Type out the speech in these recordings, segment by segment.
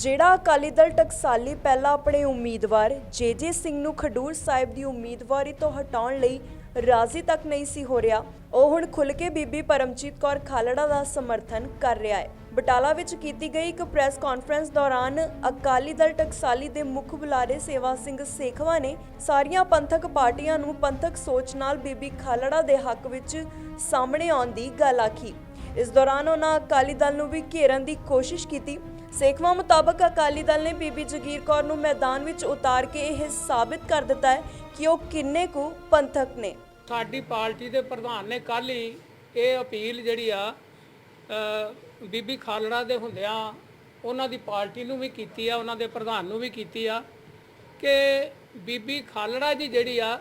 ਜਿਹੜਾ ਅਕਾਲੀ ਦਲ ਟਕਸਾਲੀ ਪਹਿਲਾਂ ਆਪਣੇ ਉਮੀਦਵਾਰ ਜੇਜੇ ਸਿੰਘ ਨੂੰ ਖਡੂਰ ਸਾਹਿਬ ਦੀ ਉਮੀਦਵਾਰੀ ਤੋਂ ਹਟਾਉਣ ਲਈ ਰਾਜ਼ੀ ਤੱਕ ਨਹੀਂ ਸੀ ਹੋ ਰਿਹਾ, ਉਹ ਹੁਣ ਖੁੱਲ੍ਹ ਕੇ ਬੀਬੀ ਪਰਮਜੀਤ ਕੌਰ ਖਾਲੜਾ ਦਾ ਸਮਰਥਨ ਕਰ ਰਿਹਾ ਹੈ। ਬਟਾਲਾ ਵਿੱਚ ਕੀਤੀ ਗਈ ਇੱਕ ਪ੍ਰੈਸ ਕਾਨਫਰੰਸ ਦੌਰਾਨ ਅਕਾਲੀ ਦਲ ਟਕਸਾਲੀ ਦੇ ਮੁੱਖ ਬੁਲਾਰੇ ਸੇਵਾ ਸਿੰਘ ਸੇਖਵਾ ਨੇ ਸਾਰੀਆਂ ਪੰਥਕ ਪਾਰਟੀਆਂ ਨੂੰ ਪੰਥਕ ਸੋਚ ਨਾਲ ਬੀਬੀ ਖਾਲੜਾ ਦੇ ਹੱਕ ਵਿੱਚ ਸਾਹਮਣੇ ਆਉਣ ਦੀ ਗੱਲ ਆਖੀ। ਇਸ ਦੌਰਾਨ ਉਹਨਾਂ ਅਕਾਲੀ ਦਲ ਨੂੰ ਵੀ ਘੇਰਨ ਦੀ ਕੋਸ਼ਿਸ਼ ਕੀਤੀ। ਸੇਖਵਾ ਮੁਤਾਬਕ ਅਕਾਲੀ ਦਲ ਨੇ ਬੀਬੀ ਜਗੀਰ ਕੌਰ ਨੂੰ ਮੈਦਾਨ ਵਿੱਚ ਉਤਾਰ ਕੇ ਇਹ ਸਾਬਿਤ ਕਰ ਦਿੱਤਾ ਹੈ ਕਿ ਉਹ ਕਿੰਨੇ ਕੁ ਪੰਥਕ ਨੇ। ਸਾਡੀ ਪਾਰਟੀ ਦੇ ਪ੍ਰਧਾਨ ਨੇ ਕੱਲ ਹੀ ਇਹ ਅਪੀਲ ਜਿਹੜੀ ਆ ਬੀਬੀ ਖਾਲੜਾ ਦੇ ਹੁੰਦਿਆਂ ਉਹਨਾਂ ਦੀ ਪਾਰਟੀ ਨੂੰ ਵੀ ਕੀਤੀ ਆ, ਉਹਨਾਂ ਦੇ ਪ੍ਰਧਾਨ ਨੂੰ ਵੀ ਕੀਤੀ ਆ ਕਿ ਬੀਬੀ ਖਾਲੜਾ ਜੀ ਜਿਹੜੀ ਆ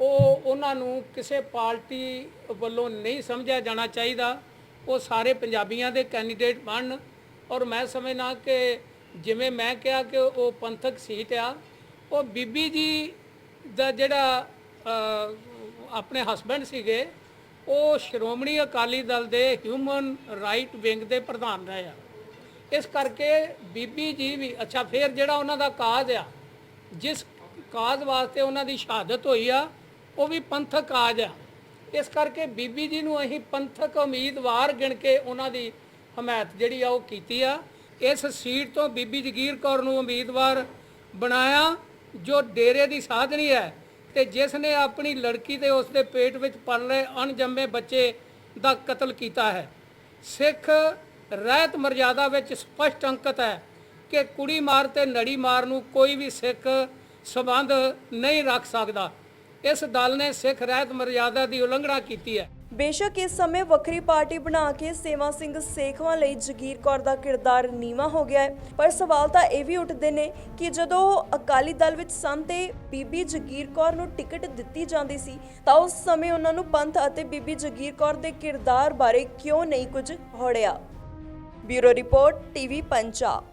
ਉਹ ਉਹਨਾਂ ਨੂੰ ਕਿਸੇ ਪਾਰਟੀ ਵੱਲੋਂ ਨਹੀਂ ਸਮਝਿਆ ਜਾਣਾ ਚਾਹੀਦਾ। ਉਹ ਸਾਰੇ ਪੰਜਾਬੀਆਂ ਦੇ ਕੈਂਡੀਡੇਟ ਬਣਨ ਔਰ ਮੈਂ ਸਮਝਣਾ ਕਿ ਜਿਵੇਂ ਮੈਂ ਕਿਹਾ ਕਿ ਉਹ ਪੰਥਕ ਸੀਟ ਆ, ਉਹ ਬੀਬੀ ਜੀ ਦਾ ਜਿਹੜਾ ਆਪਣੇ ਹਸਬੰਡ ਸੀਗੇ, ਉਹ ਸ਼੍ਰੋਮਣੀ ਅਕਾਲੀ ਦਲ ਦੇ ਹਿਊਮਨ ਰਾਈਟ ਵਿੰਗ ਦੇ ਪ੍ਰਧਾਨ ਰਹੇ ਆ। ਇਸ ਕਰਕੇ ਬੀਬੀ ਜੀ ਵੀ, ਅੱਛਾ, ਫਿਰ ਜਿਹੜਾ ਉਹਨਾਂ ਦਾ ਕਾਜ਼ ਆ, ਜਿਸ ਕਾਜ਼ ਵਾਸਤੇ ਉਹਨਾਂ ਦੀ ਸ਼ਹਾਦਤ ਹੋਈ ਆ ਉਹ ਵੀ ਪੰਥਕ ਆਜ ਆ। ਇਸ ਕਰਕੇ ਬੀਬੀ ਜੀ ਨੂੰ ਅਸੀਂ ਪੰਥਕ ਉਮੀਦਵਾਰ ਗਿਣ ਕੇ ਉਹਨਾਂ ਦੀ ਹਮਾਇਤ ਜਿਹੜੀ ਆ ਉਹ ਕੀਤੀ ਆ। ਇਸ ਸੀਟ ਤੋਂ ਬੀਬੀ ਜਗੀਰ ਕੌਰ ਨੂੰ ਉਮੀਦਵਾਰ ਬਣਾਇਆ, ਜੋ ਡੇਰੇ ਦੀ ਸਾਧਨੀ ਹੈ ਤੇ ਜਿਸ ਨੇ ਆਪਣੀ ਲੜਕੀ ਤੇ ਉਸ ਦੇ ਪੇਟ ਵਿੱਚ ਪਲ ਰਹੇ ਅਣਜੰਮੇ ਬੱਚੇ ਦਾ ਕਤਲ ਕੀਤਾ ਹੈ। ਸਿੱਖ ਰਹਿਤ ਮਰਜ਼ਾਦਾ ਵਿੱਚ ਸਪਸ਼ਟ ਅੰਕਤ ਹੈ ਕਿ ਕੁੜੀ ਮਾਰ ਤੇ ਨੜੀ ਮਾਰ ਨੂੰ ਕੋਈ ਵੀ ਸਿੱਖ ਸਬੰਧ ਨਹੀਂ ਰੱਖ ਸਕਦਾ। ਇਸ ਦਲ ਨੇ ਸਿੱਖ ਰਹਿਤ ਮਰਜ਼ਾਦਾ ਦੀ ਉਲੰਘਣਾ ਕੀਤੀ ਹੈ। ਬੇਸ਼ੱਕ ਇਸ ਸਮੇਂ ਵੱਖਰੀ ਪਾਰਟੀ ਬਣਾ ਕੇ ਸੇਵਾ ਸਿੰਘ ਸੇਖਵਾਂ ਲਈ ਜਗੀਰ ਕੌਰ ਦਾ ਕਿਰਦਾਰ ਨੀਵਾ ਹੋ ਗਿਆ ਹੈ। ਪਰ ਸਵਾਲ ਤਾਂ ਇਹ ਵੀ ਉੱਠਦੇ ਨੇ ਕਿ ਜਦੋਂ ਉਹ ਅਕਾਲੀ ਦਲ ਵਿੱਚ ਸਨ ਤੇ ਬੀਬੀ ਜਗੀਰ ਕੌਰ ਨੂੰ ਟਿਕਟ ਦਿੱਤੀ ਜਾਂਦੀ ਸੀ, ਤਾਂ ਉਸ ਸਮੇਂ ਉਹਨਾਂ ਨੂੰ ਪੰਥ ਅਤੇ ਬੀਬੀ ਜਗੀਰ ਕੌਰ ਦੇ ਕਿਰਦਾਰ ਬਾਰੇ ਕਿਉਂ ਨਹੀਂ ਕੁਝ ਹੋੜਿਆ? Bureau report, TV Punjab